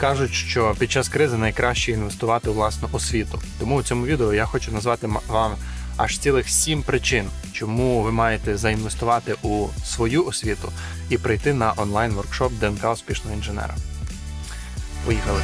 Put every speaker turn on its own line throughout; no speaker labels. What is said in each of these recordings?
Кажуть, що під час кризи найкраще інвестувати у власну освіту. Тому у цьому відео я хочу назвати вам аж цілих сім причин, чому ви маєте заінвестувати у свою освіту і прийти на онлайн воркшоп ДНК успішного інженера. Поїхали.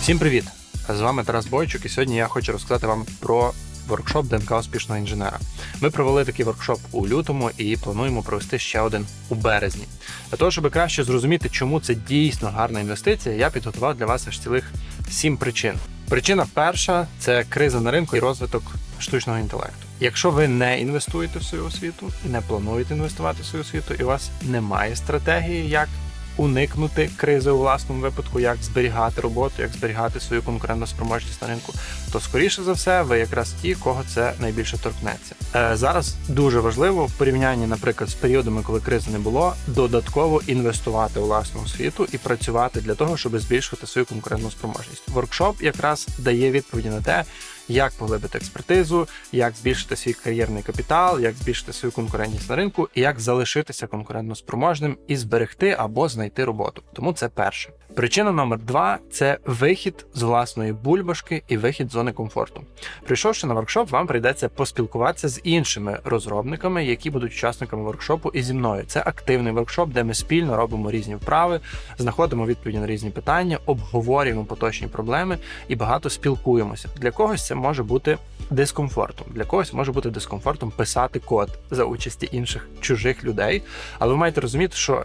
Всім привіт! З вами Тарас Бойчук, і сьогодні я хочу розказати вам про воркшоп ДНК успішного інженера. Ми провели такий воркшоп у лютому і плануємо провести ще один у березні. Для того, щоб краще зрозуміти, чому це дійсно гарна інвестиція, я підготував для вас аж цілих сім причин. Причина перша це криза на ринку і розвиток штучного інтелекту. Якщо ви не інвестуєте в свою освіту і не плануєте інвестувати в свою освіту, і у вас немає стратегії, як уникнути кризи у власному випадку, як зберігати роботу, як зберігати свою конкурентну спроможність на ринку, то скоріше за все, ви якраз ті, кого це найбільше торкнеться. Е, зараз дуже важливо в порівнянні, наприклад, з періодами, коли кризи не було, додатково інвестувати у власну освіту і працювати для того, щоб збільшувати свою конкурентну спроможність. Воркшоп якраз дає відповіді на те, як поглибити експертизу, як збільшити свій кар'єрний капітал, як збільшити свою конкурентність на ринку, і як залишитися конкурентно спроможним і зберегти або знайти роботу. Тому це перше. Причина номер два це вихід з власної бульбашки і вихід з зони комфорту. Прийшовши на воркшоп, вам прийдеться поспілкуватися з іншими розробниками, які будуть учасниками воркшопу, і зі мною. Це активний воркшоп, де ми спільно робимо різні вправи, знаходимо відповіді на різні питання, обговорюємо поточні проблеми і багато спілкуємося. Для когось це може бути дискомфортом, для когось може бути дискомфортом писати код за участі інших чужих людей. Але ви маєте розуміти, що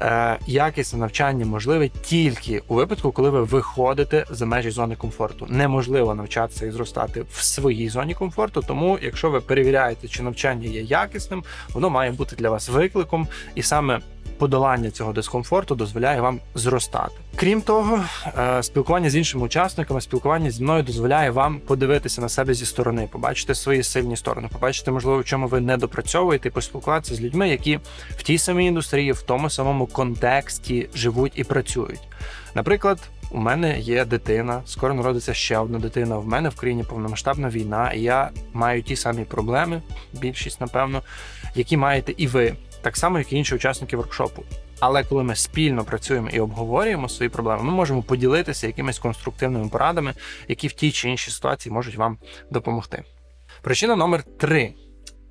е, якісне навчання можливе тільки у випадку, коли ви виходите за межі зони комфорту. Неможливо навчатися і зростати в своїй зоні комфорту. Тому, якщо ви перевіряєте, чи навчання є якісним, воно має бути для вас викликом, і саме подолання цього дискомфорту дозволяє вам зростати. Крім того, е, спілкування з іншими учасниками, спілкування зі мною дозволяє вам подивитися на себе зі сторони, побачити свої сильні сторони, побачити, можливо, в чому ви не допрацьовуєте, і поспілкуватися з людьми, які в тій самій індустрії, в тому самому контексті живуть і працюють. Наприклад, у мене є дитина, скоро народиться ще одна дитина. В мене в країні повномасштабна війна, і я маю ті самі проблеми, більшість, напевно, які маєте і ви, так само, як і інші учасники воркшопу. Але коли ми спільно працюємо і обговорюємо свої проблеми, ми можемо поділитися якимись конструктивними порадами, які в тій чи іншій ситуації можуть вам допомогти. Причина номер три.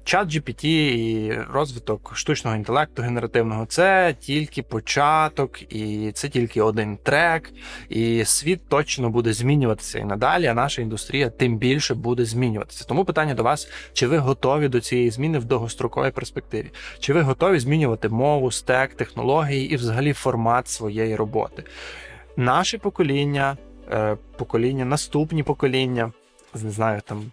Чат GPT і розвиток штучного інтелекту генеративного це тільки початок, і це тільки один трек. І світ точно буде змінюватися і надалі, а наша індустрія тим більше буде змінюватися. Тому питання до вас: чи ви готові до цієї зміни в довгостроковій перспективі? Чи ви готові змінювати мову, стек, технології і взагалі формат своєї роботи? Наше покоління, е, покоління, наступні покоління, не знаю там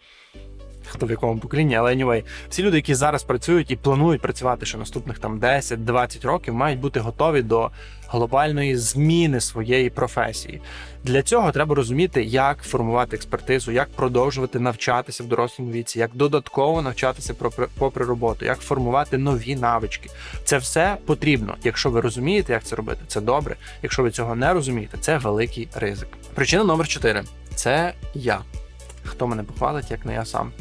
хто в якому поколінні, але anyway, всі люди, які зараз працюють і планують працювати ще наступних там 10-20 років, мають бути готові до глобальної зміни своєї професії. Для цього треба розуміти, як формувати експертизу, як продовжувати навчатися в дорослому віці, як додатково навчатися попри, попри роботу, як формувати нові навички. Це все потрібно. Якщо ви розумієте, як це робити, це добре. Якщо ви цього не розумієте, це великий ризик. Причина номер 4 – це я. Хто мене похвалить, як не я сам.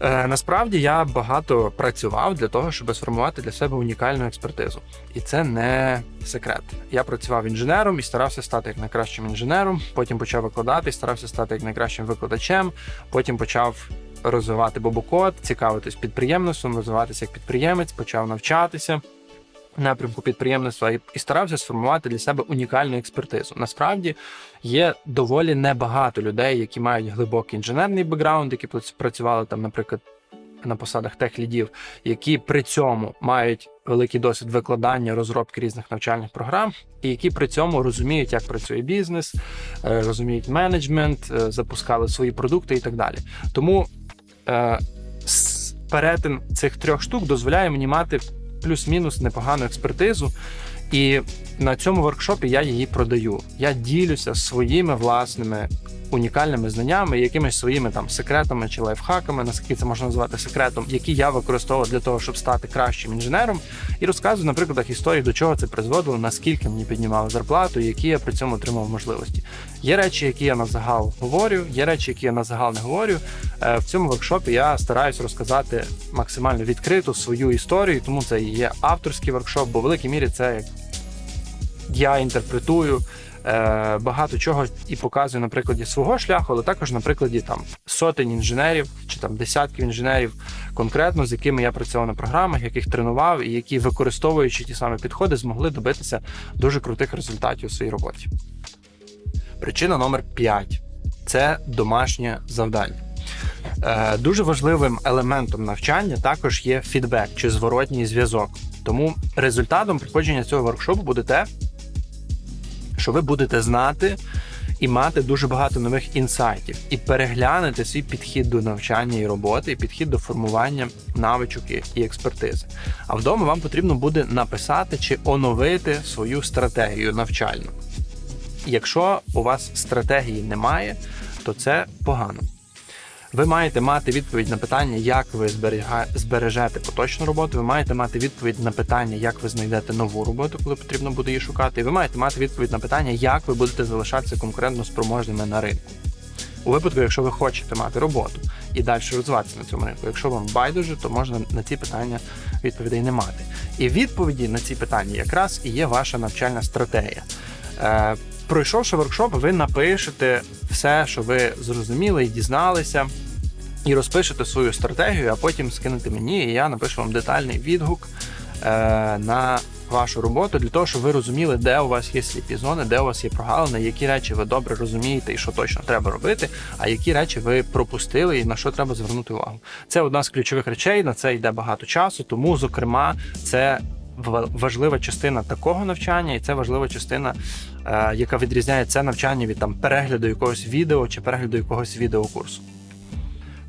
Е, насправді я багато працював для того, щоб сформувати для себе унікальну експертизу. І це не секрет. Я працював інженером і старався стати як найкращим інженером. Потім почав викладати, старався стати як найкращим викладачем. Потім почав розвивати бобокод, цікавитись підприємництвом, розвиватися як підприємець, почав навчатися. Напрямку підприємництва і і старався сформувати для себе унікальну експертизу. Насправді є доволі небагато людей, які мають глибокий інженерний бекграунд, які працювали там, наприклад, на посадах техлідів, які при цьому мають великий досвід викладання, розробки різних навчальних програм, і які при цьому розуміють, як працює бізнес, е, розуміють менеджмент, е, запускали свої продукти і так далі. Тому е, перетин цих трьох штук дозволяє мені мати плюс-мінус непогану експертизу. І на цьому воркшопі я її продаю. Я ділюся своїми власними унікальними знаннями, якимись своїми там секретами чи лайфхаками, наскільки це можна назвати секретом, які я використовував для того, щоб стати кращим інженером, і розказую на прикладах історії, до чого це призводило, наскільки мені піднімали зарплату, які я при цьому отримав можливості. Є речі, які я на загал говорю, є речі, які я на загал не говорю. Е, В цьому воркшопі я стараюсь розказати максимально відкриту свою історію, тому це і є авторський воркшоп, бо в великій мірі це як я інтерпретую е, багато чого і показую на прикладі свого шляху, але також на прикладі там сотень інженерів чи там десятків інженерів, конкретно з якими я працював на програмах, яких тренував, і які, використовуючи ті самі підходи, змогли добитися дуже крутих результатів у своїй роботі. Причина номер 5 це домашнє завдання. Е, Дуже важливим елементом навчання також є фідбек чи зворотній зв'язок. Тому результатом проходження цього воркшопу буде те, що ви будете знати і мати дуже багато нових інсайтів, і переглянете свій підхід до навчання і роботи, і підхід до формування навичок і- експертизи. А вдома вам потрібно буде написати чи оновити свою стратегію навчальну. Якщо у вас стратегії немає, то це погано. Ви маєте мати відповідь на питання, як ви збережете поточну роботу. Ви маєте мати відповідь на питання, як ви знайдете нову роботу, коли потрібно буде її шукати. І ви маєте мати відповідь на питання, як ви будете залишатися конкурентно спроможними на ринку. У випадку, якщо ви хочете мати роботу і далі розвиватися на цьому ринку. Якщо вам байдуже, то можна на ці питання відповідей не мати. І відповіді на ці питання якраз і є ваша навчальна стратегія. Е, пройшовши воркшоп, ви напишете все, що ви зрозуміли і дізналися, і розпишете свою стратегію, а потім скинете мені, і я напишу вам детальний відгук е, на вашу роботу для того, щоб ви розуміли, де у вас є сліпі зони, де у вас є прогалини, які речі ви добре розумієте і що точно треба робити, а які речі ви пропустили і на що треба звернути увагу. Це одна з ключових речей. На це йде багато часу. Тому, зокрема, це ва- важлива частина такого навчання, і це важлива частина, е, яка відрізняє це навчання від там перегляду якогось відео чи перегляду якогось відеокурсу.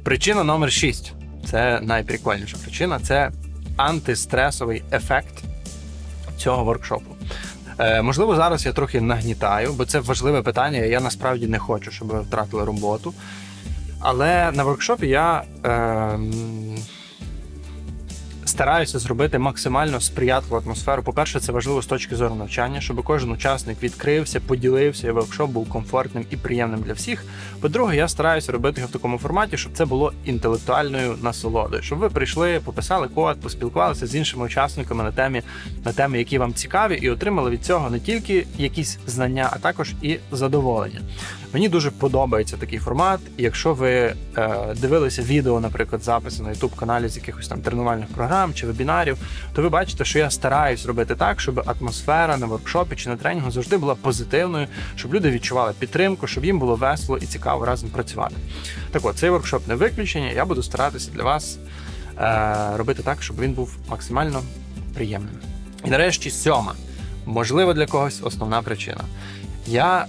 Причина номер 6. Це найприкольніша причина. Це антистресовий ефект цього воркшопу. Е, можливо, зараз я трохи нагнітаю, бо це важливе питання. Я насправді не хочу, щоб ви втратили роботу. Але на воркшопі я е, стараюся зробити максимально сприятливу атмосферу. По-перше, це важливо з точки зору навчання, щоб кожен учасник відкрився, поділився, і воркшоп був комфортним і приємним для всіх. По-друге, я стараюся робити його в такому форматі, щоб це було інтелектуальною насолодою, щоб ви прийшли, пописали код, поспілкувалися з іншими учасниками на темі, на теми, які вам цікаві, і отримали від цього не тільки якісь знання, а також і задоволення. Мені дуже подобається такий формат. І Якщо ви е, дивилися відео, наприклад, записи на youtube каналі з якихось там тренувальних програм чи вебінарів, то ви бачите, що я стараюсь робити так, щоб атмосфера на воркшопі чи на тренінгу завжди була позитивною, щоб люди відчували підтримку, щоб їм було весело і цікаво разом працювати. Так от, цей воркшоп не виключення. Я буду старатися для вас е, робити так, щоб він був максимально приємним. І нарешті сьома, можливо, для когось основна причина. Я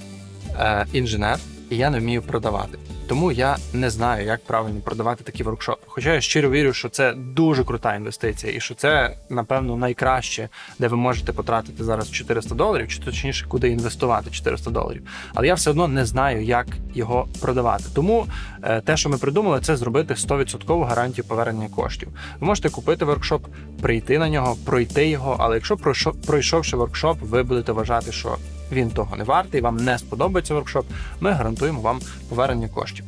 е, інженер, і я не вмію продавати. Тому я не знаю, як правильно продавати такі воркшопи. Хоча я щиро вірю, що це дуже крута інвестиція, і що це, напевно, найкраще, де ви можете потратити зараз 400 доларів, чи точніше, куди інвестувати 400 доларів. Але я все одно не знаю, як його продавати. Тому е, те, що ми придумали, це зробити 100% гарантію повернення коштів. Ви можете купити воркшоп, прийти на нього, пройти його. Але якщо пройшов- пройшовши воркшоп, ви будете вважати, що він того не вартий, вам не сподобається воркшоп, ми гарантуємо вам повернення коштів.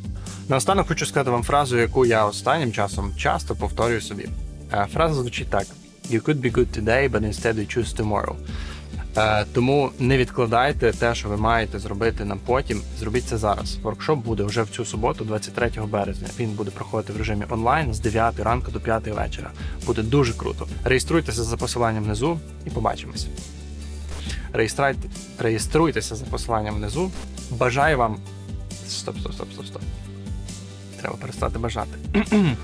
Наостанок хочу сказати вам фразу, яку я останнім часом часто повторюю собі. Е, Фраза звучить так: You could be good today, but instead you choose tomorrow. Е, Тому не відкладайте те, що ви маєте зробити на потім. Зробіть це зараз. Воркшоп буде вже в цю суботу, 23 березня. Він буде проходити в режимі онлайн з 9 ранку до 5 вечора. Буде дуже круто. Реєструйтеся за посиланням внизу і побачимось. Реєструйтеся за посиланням внизу. Бажаю вам. Стоп, стоп, стоп, стоп, стоп. Треба перестати бажати.